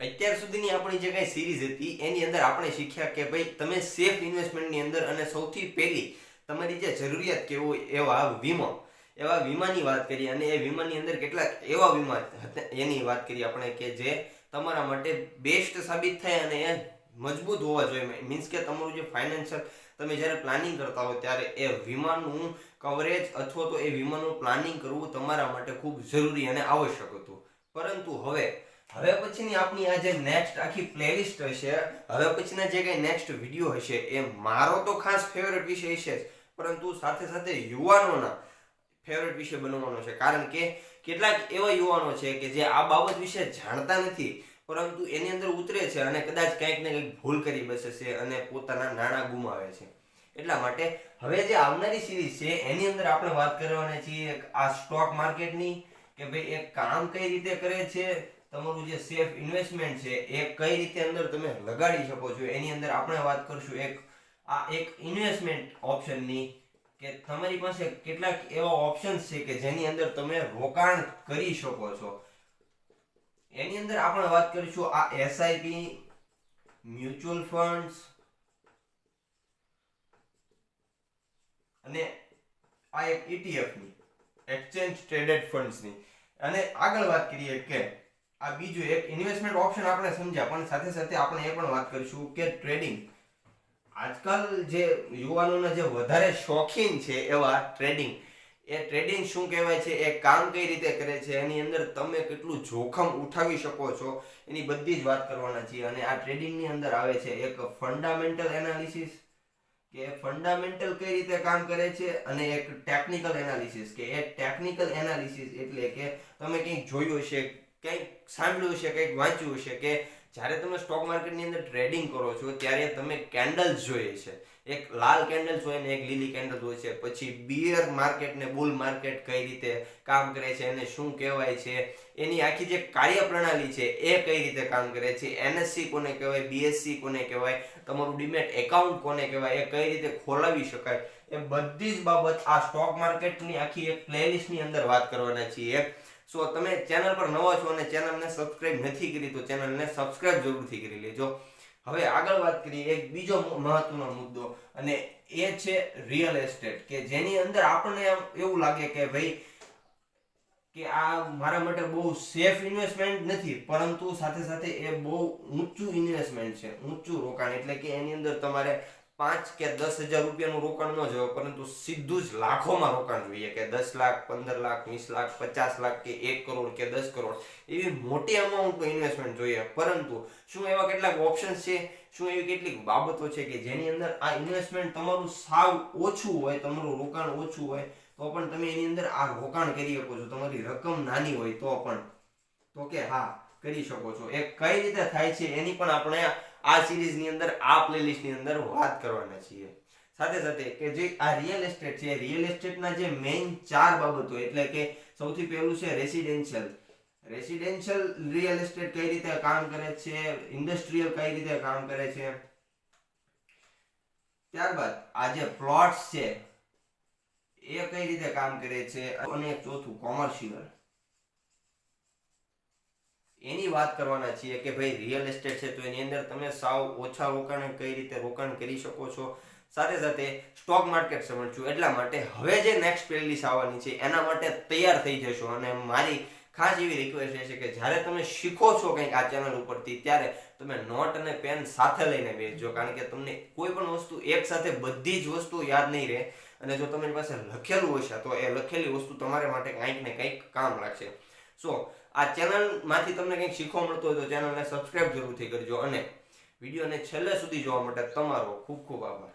અત્યાર સુધીની આપણી જે કઈ સિરીઝ હતી, એની અંદર આપણે શીખ્યા કે ભાઈ, તમે સેફ ઇન્વેસ્ટમેન્ટની અંદર અને સૌથી પહેલી તમારી જે જરૂરિયાત કેવો એવા વીમો. એવા વીમાની વાત કરી અને એ વીમાની અંદર કેટલાક એવા વીમા એની વાત કરી આપણે કે જે તમારા માટે બેસ્ટ સાબિત થાય અને એ મજબૂત હોવા જોઈએ. મીન્સ કે તમારું જે ફાઇનાન્શિયલ તમે જ્યારે પ્લાનિંગ કરતા હો ત્યારે એ વીમાનું કવરેજ અથવા તો એ વીમાનું પ્લાનિંગ કરવું તમારા માટે ખૂબ જરૂરી અને આવશ્યક હતું. પરંતુ હવે હવે પછીની આપણી આ જે નેક્સ્ટ આખી પ્લેલિસ્ટ હશે, હવે પછીના જે કઈ નેક્સ્ટ વીડિયો હશે, એ મારો તો ખાસ ફેવરેટ વિષય જ. પરંતુ સાથે સાથે યુવાનોના ફેવરેટ વિષય બનવાનો છે. કારણ કે કેટલાક એવા યુવાનો છે કે જે આ બાબત વિશે જાણતા નથી, પરંતુ એની અંદર ઉતરે છે અને કદાચ કંઈક ને કંઈક ભૂલ કરી બેસે છે અને પોતાના નાણાં ગુમાવે છે. એટલા માટે હવે જે આવનારી સિરીઝ છે, એની અંદર આપણે વાત કરવાના છીએ આ સ્ટોક માર્કેટની કે ભાઈ એ કામ કઈ રીતે કરે છે તમારું જે સેફ ઇન્વેસ્ટમેન્ટ છે, એ કઈ રીતે અંદર તમે લગાડી શકો છો, એની અંદર આપણે વાત કરશું એક, આ એક ઇન્વેસ્ટમેન્ટ ઓપ્શનની કે તમારી પાસે કેટલાક એવા ઓપ્શન્સ છે કે જેની અંદર તમે રોકાણ કરી શકો છો. એની અંદર આપણે વાત કરીશું આ એસઆઈપી, મ્યુચ્યુઅલ ફંડ્સ અને આ એક ઇટીએફની એક્સચેન્જ ટ્રેડેડ ફંડ્સની. અને આગળ વાત કરીએ કે આ બીજું એક ઇન્વેસ્ટમેન્ટ ઓપ્શન આપણે સમજ્યા, પણ સાથે સાથે આપણે એ પણ વાત કરીશું કે ટ્રેડિંગ આજકાલ જે યુવાનોના જે વધારે શોખીન છે એવા ટ્રેડિંગ એ ટ્રેડિંગ શું કહેવાય છે, એ કામ કઈ રીતે કરે છે, એની અંદર તમે કેટલું જોખમ ઉઠાવી શકો છો, એની બધી જ વાત કરવાના છીએ. અને આ ટ્રેડિંગની અંદર આવે છે એક ફંડામેન્ટલ એનાલિસિસ કે ફંડામેન્ટલ કઈ રીતે કામ કરે છે, અને એક ટેકનિકલ એનાલિસિસ કે એ ટેકનિકલ એનાલિસિસ એટલે કે તમે કંઈક જોયું હશે કંઈક સાંભળ્યું હશે કંઈક વાંચ્યું હશે કે જ્યારે તમે સ્ટોક માર્કેટની અંદર ટ્રેડિંગ કરો છો, ત્યારે તમે કેન્ડલ્સ જોઈએ છે. એક લાલ કેન્ડલ્સ હોય ને એક લીલી કેન્ડલ્સ હોય છે. પછી બિયર માર્કેટ ને બુલ માર્કેટ કઈ રીતે કામ કરે છે, એને શું કહેવાય છે, એની આખી જે કાર્યપ્રણાલી છે, એ કઈ રીતે કામ કરે છે એનએસસી કોને કહેવાય બીએસસી કોને કહેવાય, તમારું ડિમેટ એકાઉન્ટ કોને કહેવાય, એ કઈ રીતે ખોલાવી શકાય, એ બધી જ બાબત આ સ્ટોક માર્કેટની આખી એક પ્લેલિસ્ટની અંદર વાત કરવાના છીએ. સો તમે ચેનલ પર નવા છો અને ચેનલને સબસ્ક્રાઇબ નથી કરી, તો ચેનલને સબસ્ક્રાઇબ જરૂરથી કરી લેજો. હવે આગળ વાત કરીએ, એક બીજો મહત્વનો મુદ્દો, અને એ છે રિયલ એસ્ટેટ કે જેની અંદર આપણને એવું લાગે કે ભાઈ, કે આ મારા માટે બહુ સેફ ઇન્વેસ્ટમેન્ટ નથી, પરંતુ સાથે સાથે એ બહુ ઊંચું ઇન્વેસ્ટમેન્ટ છે, ઊંચું રોકાણ, એટલે કે એની અંદર તમારે પાંચ કે દસ હજાર રૂપિયાનું રોકાણ ન જોઈએ પરંતુ સીધું જ લાખોમાં રોકાણ જોઈએ કે દસ લાખ, પંદર લાખ, વીસ લાખ, પચાસ લાખ કે એક કરોડ કે દસ કરોડ, એવી મોટી અમાઉન્ટનું ઇન્વેસ્ટમેન્ટ જોઈએ. પરંતુ શું એવા કેટલાક ઓપ્શન્સ છે? શું એવી કેટલીક બાબતો છે કે જેની અંદર આ ઇન્વેસ્ટમેન્ટ તમારું સાવ ઓછું હોય, તમારું રોકાણ ઓછું હોય, તો પણ તમે એની અંદર આ રોકાણ કરી શકો છો. તમારી રકમ નાની હોય તો પણ. તો કે હા, કરી શકો છો. એ કઈ રીતે થાય છે એની પણ આપણે આ સિરીઝની અંદર, આ પ્લેલિસ્ટની અંદર વાત કરવાના છીએ. સાથે સાથે કે જે આ રિયલ એસ્ટેટ છે રિયલ એસ્ટેટના જે મેઇન ચાર બાબતો, એટલે કે સૌથી પહેલું છે રેસિડેન્શિયલ રેસિડેન્શિયલ રિયલ એસ્ટેટ કઈ રીતે કામ કરે છે? ઇન્ડસ્ટ્રીયલ કઈ રીતે કામ કરે છે? ત્યારબાદ, આ જે પ્લોટ્સ છે, એ કઈ રીતે કામ કરે છે? અને ચોથું કોમર્શિયલ એની વાત કરવાના છીએ કે ભાઈ રિયલ એસ્ટેટ છે તો એની અંદર તમે સાવ ઓછા રોકાણ કઈ રીતે રોકાણ કરી શકો છો? સાથે સાથે સ્ટોક માર્કેટ સમજશું એટલા માટે હવે જે નેક્સ્ટ પ્લેલિસ્ટ આવવાની છે, એના માટે તૈયાર થઈ જશો. અને મારી ખાસ એવી રિક્વેસ્ટ રહેશે કે જ્યારે તમે શીખો છો કંઈક આ ચેનલ ઉપરથી, ત્યારે તમે નોટ અને પેન સાથે લઈને બેસજો. કારણ કે તમને કોઈ પણ વસ્તુ એક સાથે બધી જ વસ્તુ યાદ નહીં રહે. અને જો તમારી પાસે લખેલું હશે, તો એ લખેલી વસ્તુ તમારા માટે કંઈક ને કંઈક કામ લાગશે. સો, આ ચેનલમાંથી તમને કંઈક શીખવા મળતું હોય તો ચેનલને સબસ્ક્રાઇબ જરૂરથી કરજો અને વિડીયોને છેલ્લે સુધી જોવા માટે તમારો ખૂબ ખૂબ આભાર.